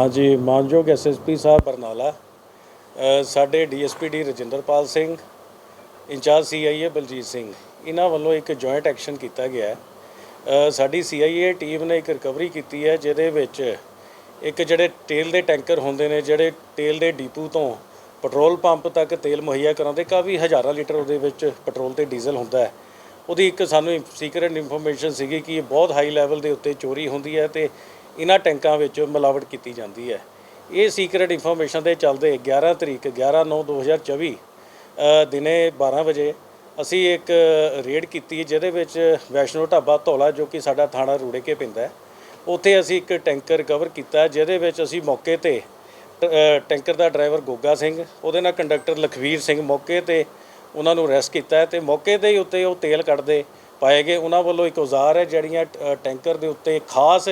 ਹਾਂਜੀ ਮਾਨਯੋਗ ਐਸਐਸਪੀ ਸਾਹਿਬ ਬਰਨਾਲਾ ਅ, ਸਾਡੇ DSP D Rajinderpal Singh in-charge CIA Baljit Singh ਇਹਨਾਂ ਵੱਲੋਂ ਇੱਕ ਜੁਆਇੰਟ ਐਕਸ਼ਨ ਕੀਤਾ ਗਿਆ ਹੈ। ਅ, ਸਾਡੀ ਸੀਆਈਏ ਟੀਮ ਨੇ ਇੱਕ ਰਿਕਵਰੀ ਕੀਤੀ ਹੈ ਜਿਹਦੇ ਵਿੱਚ ਇੱਕ ਜਿਹੜੇ ਤੇਲ ਦੇ ਟੈਂਕਰ ਹੁੰਦੇ ਨੇ ਜਿਹੜੇ ਤੇਲ ਦੇ ਡੀਪੂ ਤੋਂ ਪੈਟਰੋਲ ਪੰਪ ਤੱਕ ਤੇਲ ਮੁਹੱਈਆ ਕਰਾਉਂਦੇ ਕਾਫੀ ਹਜ਼ਾਰਾਂ ਲੀਟਰ ਉਹਦੇ ਵਿੱਚ ਪੈਟਰੋਲ ਤੇ ਡੀਜ਼ਲ ਹੁੰਦਾ ਹੈ। ਉਹਦੀ ਇੱਕ ਸਾਨੂੰ ਸੀਕ੍ਰੇਟ ਇਨਫੋਰਮੇਸ਼ਨ ਸੀਗੀ ਕਿ ਇਹ ਬਹੁਤ ਹਾਈ ਲੈਵਲ ਦੇ ਉੱਤੇ ਚੋਰੀ ਹੁੰਦੀ ਹੈ ਤੇ ਇਹਨਾਂ ਟੈਂਕਾਂ ਵਿੱਚ ਮਿਲਾਵਟ ਕੀਤੀ ਜਾਂਦੀ ਹੈ। ਇਹ ਸੀਕ੍ਰੇਟ ਇਨਫੋਰਮੇਸ਼ਨ ਦੇ ਚੱਲਦੇ 11 ਤਰੀਕ 11 9 2024 ਅ, ਦਿਨੇ 12 ਵਜੇ ਅਸੀਂ ਇੱਕ ਰੇਡ ਕੀਤੀ ਜਿਹਦੇ ਵਿੱਚ ਵੈਸ਼ਨੋ ਢਾਬਾ ਧੌਲਾ ਜੋ ਕਿ ਸਾਡਾ ਥਾਣਾ ਰੂੜੇ ਕੇ ਪੈਂਦਾ ਹੈ ਉੱਥੇ ਅਸੀਂ ਇੱਕ ਟੈਂਕਰ ਰਿਕਵਰ ਕੀਤਾ ਜਿਹਦੇ ਵਿੱਚ ਅਸੀਂ ਮੌਕੇ ਤੇ ਟੈਂਕਰ ਦਾ ਡਰਾਈਵਰ ਗੋਗਾ ਸਿੰਘ ਉਹਦੇ ਨਾਲ ਕੰਡਕਟਰ ਲਖਵੀਰ ਸਿੰਘ ਮੌਕੇ ਤੇ ਉਹਨਾਂ ਨੂੰ ਅਰੈਸਟ ਕੀਤਾ ਹੈ ਤੇ ਮੌਕੇ ਤੇ ਹੀ ਉੱਤੇ ਉਹ ਤੇਲ ਕੱਢਦੇ ਪਾਏ ਗਏ। ਉਹਨਾਂ ਵੱਲੋਂ ਇੱਕ ਔਜ਼ਾਰ ਹੈ ਜਿਹੜੀਆਂ ਟੈਂਕਰ ਦੇ ਉੱਤੇ ਖਾਸ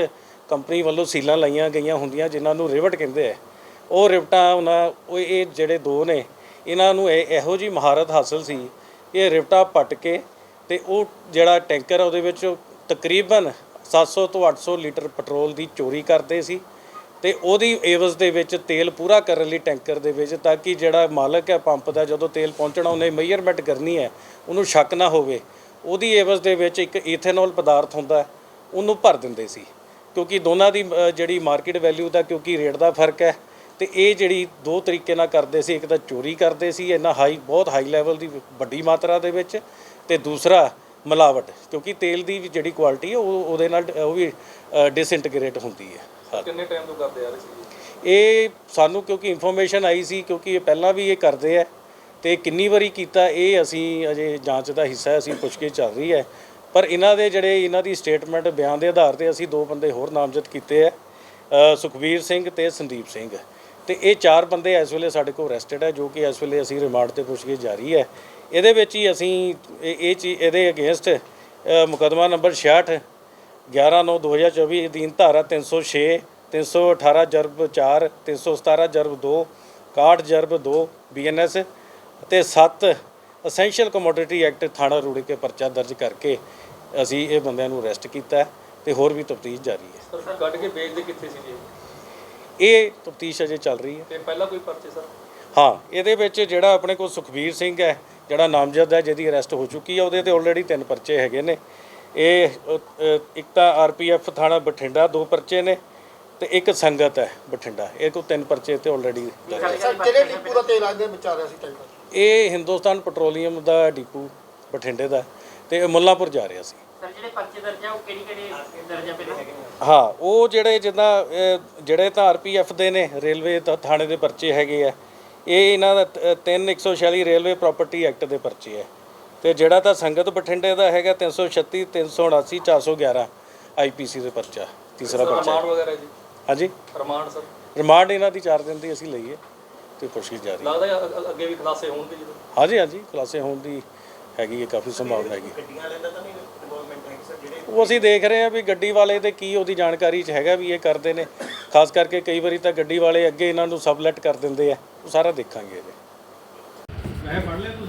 ਕੰਪਨੀ ਵੱਲੋਂ ਸੀਲਾਂ ਲਾਈਆਂ ਗਈਆਂ ਹੁੰਦੀਆਂ ਜਿਨ੍ਹਾਂ ਨੂੰ ਰਿਵਟ ਕਹਿੰਦੇ ਆ। ਉਹ ਰਿਵਟਾਂ ਉਹਨਾਂ, ਉਹ ਇਹ ਜਿਹੜੇ ਦੋ ਨੇ, ਇਹਨਾਂ ਨੂੰ ਇਹ- ਇਹੋ ਜੀ ਮਹਾਰਤ ਹਾਸਲ ਸੀ। ਇਹ ਰਿਵਟਾਂ ਪੱਟ ਕੇ ਤੇ ਉਹ ਜਿਹੜਾ ਟੈਂਕਰ ਆ ਉਹਦੇ ਵਿੱਚ ਉਹ ਤਕਰੀਬਨ 700 ਤੋਂ 800 ਲੀਟਰ ਪੈਟਰੋਲ ਦੀ ਚੋਰੀ ਕਰਦੇ ਸੀ ਤੇ ਉਹਦੀ ਏਵਜ਼ ਦੇ ਵਿੱਚ ਤੇਲ ਪੂਰਾ ਕਰਨ ਲਈ ਟੈਂਕਰ ਦੇ ਵਿੱਚ ਤਾਂ ਕਿ ਜਿਹੜਾ ਮਾਲਕ ਹੈ ਪੰਪ ਦਾ ਜਦੋਂ ਤੇਲ ਪਹੁੰਚਣਾ, ਉਹਨੇ ਮੇਜਰਮੈਂਟ ਕਰਨੀ ਹੈ, ਉਹਨੂੰ ਸ਼ੱਕ ਨਾ ਹੋਵੇ, ਉਹਦੀ ਏਵਜ਼ ਦੇ ਵਿੱਚ ਇੱਕ ਈਥੇਨੋਲ ਪਦਾਰਥ ਹੁੰਦਾ, ਉਹਨੂੰ ਭਰ ਦਿੰਦੇ ਸੀ। ਕਿਉਂਕਿ ਦੋਨਾਂ ਦੀ ਜਿਹੜੀ ਮਾਰਕੀਟ ਵੈਲਿਊ ਦਾ ਕਿਉਂਕਿ ਰੇਟ ਦਾ ਫ਼ਰਕ ਹੈ ਤੇ ਇਹ ਜਿਹੜੀ ਦੋ ਤਰੀਕੇ ਨਾਲ ਕਰਦੇ ਸੀ ਇੱਕ ਤਾਂ ਚੋਰੀ ਕਰਦੇ ਸੀ ਇੰਨਾ ਹਾਈ ਬਹੁਤ ਹਾਈ ਲੈਵਲ ਦੀ ਵੱਡੀ ਮਾਤਰਾ ਦੇ ਵਿੱਚ ਤੇ ਦੂਸਰਾ ਮਿਲਾਵਟ ਕਿਉਂਕਿ ਤੇਲ ਦੀ ਵੀ ਜਿਹੜੀ ਕੁਆਲਿਟੀ ਹੈ ਉਹ ਉਹਦੇ ਨਾਲ ਉਹ ਵੀ ਡਿਸਇੰਟੀਗ੍ਰੇਟ ਹੁੰਦੀ ਹੈ। ਕਿੰਨੇ ਟਾਈਮ ਤੋਂ ਕਰਦੇ ਆ ਰਹੇ ਸੀ? ਇਹ ਸਾਨੂੰ ਕਿਉਂਕਿ ਇਨਫੋਰਮੇਸ਼ਨ ਆਈ ਸੀ ਕਿਉਂਕਿ ਇਹ ਪਹਿਲਾਂ ਵੀ ਇਹ ਕਰਦੇ ਆ ਤੇ ਕਿੰਨੀ ਵਾਰੀ ਕੀਤਾ ਇਹ ਅਸੀਂ ਅਜੇ ਜਾਂਚ ਦਾ ਹਿੱਸਾ ਅਸੀਂ ਪੁੱਛਗਿੱਛ ਚੱਲ ਰਹੀ ਹੈ ਪਰ ਇਹਨਾਂ ਦੇ ਜਿਹੜੇ ਇਹਨਾਂ ਦੀ ਸਟੇਟਮੈਂਟ ਬਿਆਨ ਦੇ ਆਧਾਰ ਤੇ ਅਸੀਂ ਦੋ ਬੰਦੇ ਹੋਰ ਨਾਮਜ਼ਦ ਕੀਤੇ ਆ ਅ, ਸੁਖਬੀਰ ਸਿੰਘ ਤੇ ਸੰਦੀਪ ਸਿੰਘ। ਤੇ ਇਹ ਚਾਰ ਬੰਦੇ ਇਸ ਵੇਲੇ ਸਾਡੇ ਕੋਲ ਅਰੈਸਟਡ ਹੈ ਜੋ ਕਿ ਇਸ ਵੇਲੇ ਅਸੀਂ ਰਿਮਾਂਡ ਤੇ ਪੁੱਛਗਿੱਛ ਜਾਰੀ ਹੈ ਇਹਦੇ ਵਿੱਚ ਹੀ ਅਸੀਂ ਇਹ ਇਹ ਚੀਜ਼ ਇਹਦੇ ਅਗੇਂਸਟ ਮੁਕਦਮਾ ਨੰਬਰ 66 11 9 2024 ਅਧੀਨ ਧਾਰਾ 306 318 ਜਰਬ 4 317 ਜਰਬ 2 61 ਜਰਬ 2 ਬੀਐਨਐਸ ਤੇ 7 ਅਸੈਂਸ਼ੀਅਲ ਕਮੋਡਿਟੀ ਐਕਟ ਥਾਣਾ ਰੂੜੇ ਕੇ ਪਰਚਾ ਦਰਜ ਕਰਕੇ ਅਸੀਂ ਇਹ ਬੰਦਿਆਂ ਨੂੰ ਅਰੈਸਟ ਕੀਤਾ ਤੇ ਹੋਰ ਵੀ ਤਫਤੀਸ਼ ਜਾਰੀ ਹੈ। ਸਰ ਕੱਢ ਕੇ ਵੇਚਦੇ ਕਿੱਥੇ ਸੀ ਜੀ ਇਹ ਤਫਤੀਸ਼ ਅਜੇ ਚੱਲ ਰਹੀ ਹੈ। ਤੇ ਪਹਿਲਾਂ ਕੋਈ ਪਰਚੇ ਸਰ? ਹਾਂ ਇਹਦੇ ਵਿੱਚ ਜਿਹੜਾ ਆਪਣੇ ਕੋਲ ਸੁਖਬੀਰ ਸਿੰਘ ਹੈ ਜਿਹੜਾ ਨਾਮਜ਼ਦ ਹੈ ਜਿਹਦੀ ਅਰੈਸਟ ਹੋ ਚੁੱਕੀ ਹੈ ਉਹਦੇ ਤੇ ਆਲਰੇਡੀ ਤਿੰਨ ਪਰਚੇ ਹੈਗੇ ਨੇ। ਇਹ ਇੱਕ ਤਾਂ ਆਰਪੀਐਫ ਥਾਣਾ ਬਠਿੰਡਾ ਦੋ ਪਰਚੇ ਨੇ ਤੇ ਇੱਕ ਸੰਗਤ ਹੈ ਬਠਿੰਡਾ। ਇਹ ਕੋ ਤਿੰਨ ਪਰਚੇ ਤੇ ਆਲਰੇਡੀ ਸਰ ਕਿਹੜੇ ਡਿਪੂ ਦਾ ਤੇਲ ਅੱਜ ਦੇ ਵਿੱਚ ਆ ਰਿਹਾ ਸੀ ਟੈਂਕਰ ਇਹ ਹਿੰਦੁਸਤਾਨ ਪੈਟਰੋਲੀਅਮ ਦਾ ਡਿਪੂ ਬਠਿੰਡੇ ਦਾ ਤੇ ਇਹ ਮੁੱਲਾਂਪੁਰ ਜਾ ਰਿਹਾ ਸੀ। ਸਰ ਜਿਹੜੇ ਪਰਚੇ ਦਰਜ ਆ ਉਹ ਕਿਹੜੀ ਕਿਹੜੀ ਦਰਜਾ ਪਹਿਲਾਂ ਹੈਗੇ ਨੇ? ਹਾਂ ਉਹ ਜਿਹੜੇ ਜਿੱਦਾਂ ਅਹ, ਜਿਹੜੇ ਤਾਂ ਆਰਪੀਐਫ ਦੇ ਨੇ ਰੇਲਵੇ ਤਾਂ ਥਾਣੇ ਦੇ ਪਰਚੇ ਹੈਗੇ ਆ। ਇਹ ਇਹਨਾਂ ਦਾ 3146 ਰੇਲਵੇ ਪ੍ਰਾਪਰਟੀ ਐਕਟ ਦੇ ਪਰਚੇ ਹੈ ਤੇ ਜਿਹੜਾ ਤਾਂ ਸੰਗਤ ਬਠਿੰਡੇ ਦਾ ਹੈਗਾ 336 379 411 ਆਈਪੀਸੀ ਦੇ ਪਰਚਾ ਤੀਸਰਾ ਪਰਚਾ। ਰਿਮਾਂਡ ਹੈ। ਵਗੈਰਾ ਜੀ? ਹਾਂਜੀ? Remand sir? ਰਿਮਾਂਡ ਇਹਨਾਂ ਦੀ 4 ਦਿਨ ਦੀ ਅਸੀਂ ਲਈਏ। ਤੇ ਪੁੱਛਗਿੱਛ ਜਾਰੀ ਹੈ। ਲੱਗਦਾ ਹੈ ਅ- ਅ- ਅੱਗੇ ਵੀ ਖਲਾਸੇ ਹੋਣਗੇ ਜੀ ਹਾਂਜੀ ਹਾਂਜੀ ਖੁਲਾਸੇ ਹੋਣ ਦੀ ਹੈਗੀ ਹੈ ਕਾਫੀ ਸੰਭਾਵਨਾ ਹੈਗੀ। ਉਹ ਅਸੀਂ ਦੇਖ ਰਹੇ ਹਾਂ ਵੀ ਗੱਡੀ ਵਾਲੇ ਤੇ ਕੀ ਉਹਦੀ ਜਾਣਕਾਰੀ ਚ ਹੈਗਾ ਵੀ ਇਹ ਕਰਦੇ ਨੇ। ਖਾਸ ਕਰਕੇ ਕਈ ਵਾਰੀ ਤਾਂ ਗੱਡੀ ਵਾਲੇ ਅੱਗੇ ਇਹਨਾਂ ਨੂੰ ਸਬਲੈਟ ਕਰ ਦਿੰਦੇ ਆ। ਉਹ ਸਾਰਾ ਦੇਖਾਂਗੇ ਇਹਦੇ। ਮੈਂ ਫੜ ਲਿਆ ਤੁਸੀਂ